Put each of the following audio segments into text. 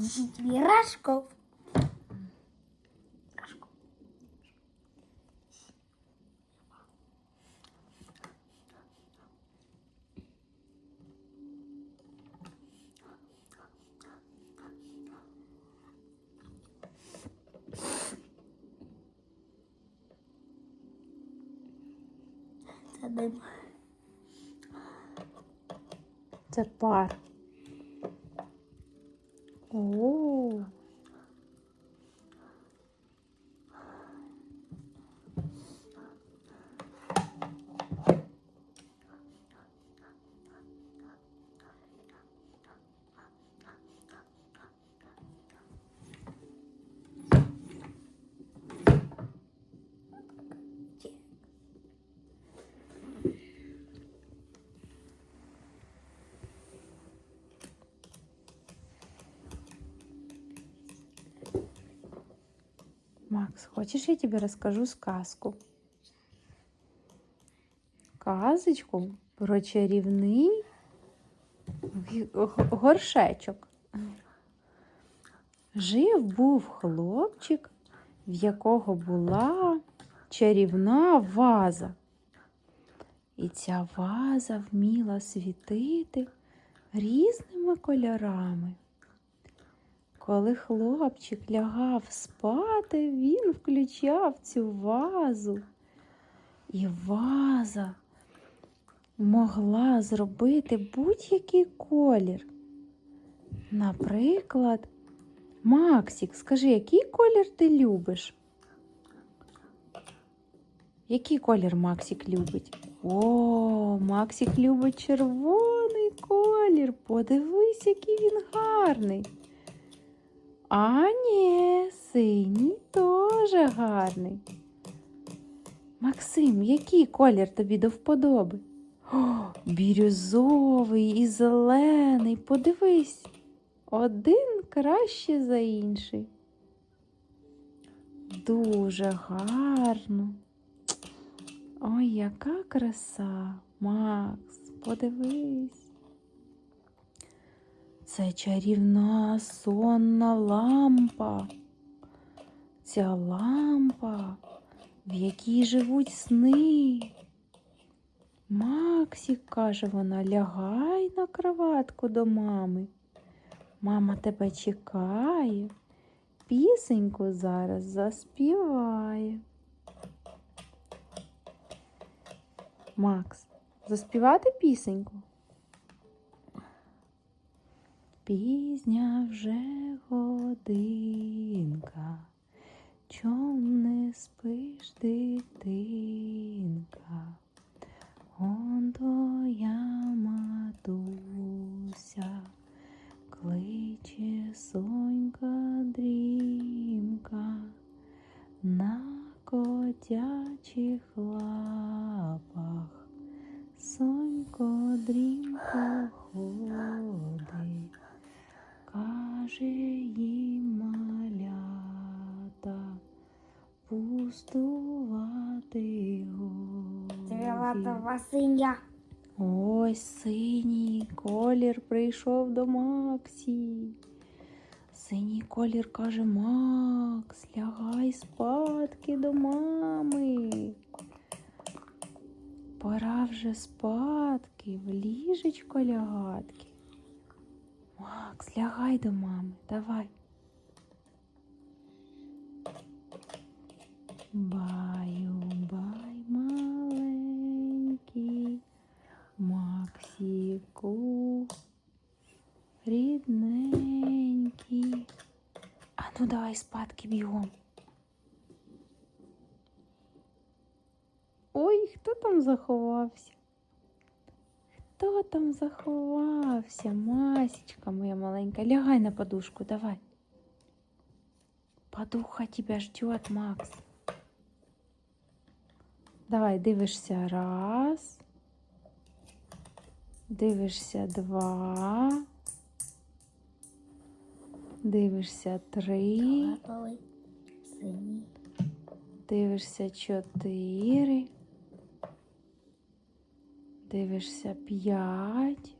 Дітьми Рашков. Рашков. Це дим. Це пар. О. Макс, хочешь я тебе расскажу сказку? Казочку про чарівний горшечок. Жив був хлопчик, в якого була чарівна ваза. І ця ваза вміла світити різними кольорами. Коли хлопчик лягав спати, він включав цю вазу. І ваза могла зробити будь-який колір. Наприклад, Максик, скажи, який колір ти любиш? Який колір Максик любить? О, Максик любить червоний колір. Подивись, який він гарний. А ні, синій теж гарний. Максим, який колір тобі до вподоби? О, бірюзовий і зелений. Подивись, один краще за інший. Дуже гарно. Ой, яка краса, Макс, подивись. Це чарівна сонна лампа. Ця лампа, в якій живуть сни. Максик, каже вона, лягай на кроватку до мами. Мама тебе чекає. Пісеньку зараз заспіває. Макс, заспівати пісеньку? Пізня вже годинка, чом не спиш, дитинка, он твоя матуся, кличе сонька пустувати Трава годі. синя. Ось синій колір прийшов до Максі. Синій колір каже Макс, лягай спадки до мами. Пора вже спадки, в ліжечко лягатки. Макс, лягай до мами, давай. Баю, бай, маленький, Максику, рідненький. А ну давай спадки бігом. Ой, хто там заховався? Хто там заховався? Масечка моя маленька. Лягай на подушку, давай. Подуха тебя ждет, Макс. Давай, дивишся раз. Дивишся два. Дивишся три. Синій. Дивишся чотири. Дивишся п'ять.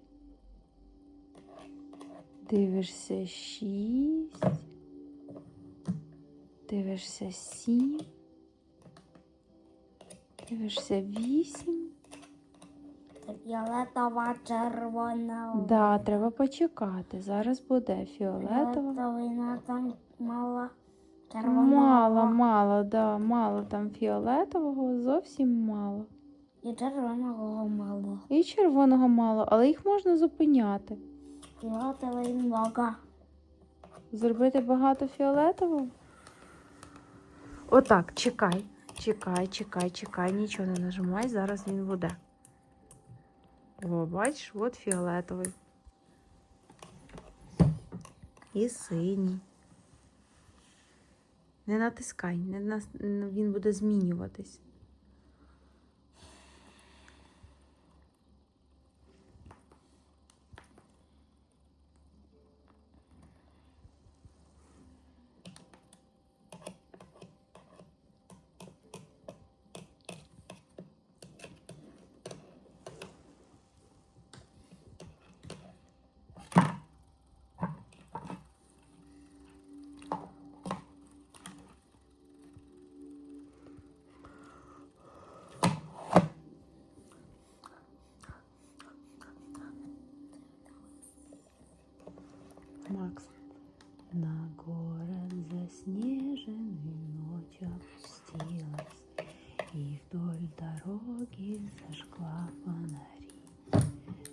Дивишся шість. Дивишся сім. Дивишся вісім. Фіолетова, червона. Да, треба почекати. Зараз буде фіолетова. Фіолетовина там мала червона. Мало, мало, да, мало там фіолетового, зовсім мало. І червоного мало. І червоного мало, але їх можна зупиняти. Фіолетовий нога. Зробити багато фіолетового. Отак, чекай, чекай, чекай, чекай, нічого не нажимай, зараз він буде. О, бачиш, от фіолетовий. І синій. Не натискай, не на... він буде змінюватись. Вдоль дороги зажгла фонари.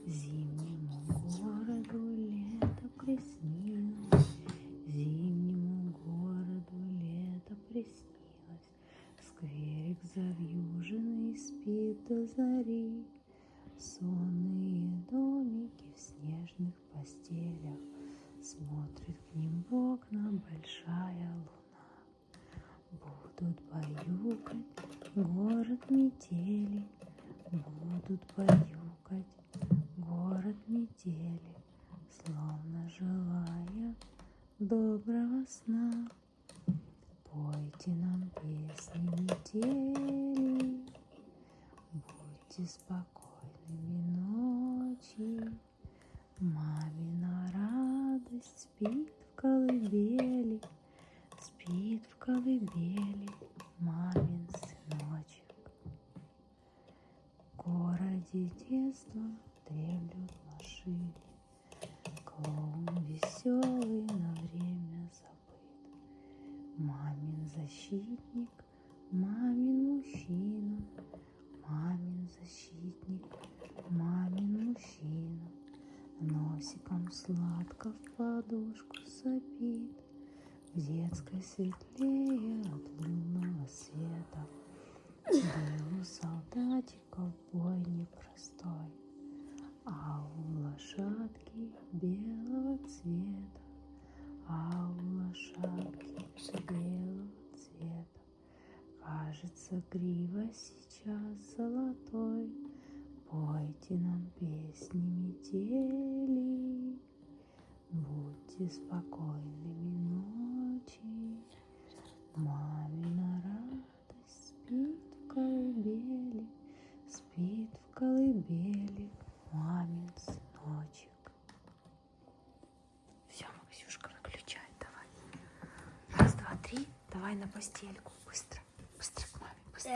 Зимнему городу лето приснилось, Зимнему городу лето приснилось. Скверик завьюженный спит до зари, Сонные домики в снежных постелях Смотрит к ним в окна большая луна. Будут баюкать город метели, Будут баюкать город метели, Словно желая доброго сна. Пойте нам песни метели, Будьте спокойными ночи. Мамина радость спит в колыбели, колыбели мамин сыночек. В городе детства дремлют машины, Клоун веселый на время забыт. Мамин защитник, детской светлее от лунного света. Был у солдатиков бой непростой, А у лошадки белого цвета, А у лошадки белого цвета. Кажется, грива сейчас золотой, Пойте нам песни метели, Будьте спокойными ночи. Мамина радость спит в колыбели, Спит в колыбели мамин сыночек. Все, Максюшка, выключай, давай. Раз, два, три, давай на постельку. Быстро, быстро к маме, быстро.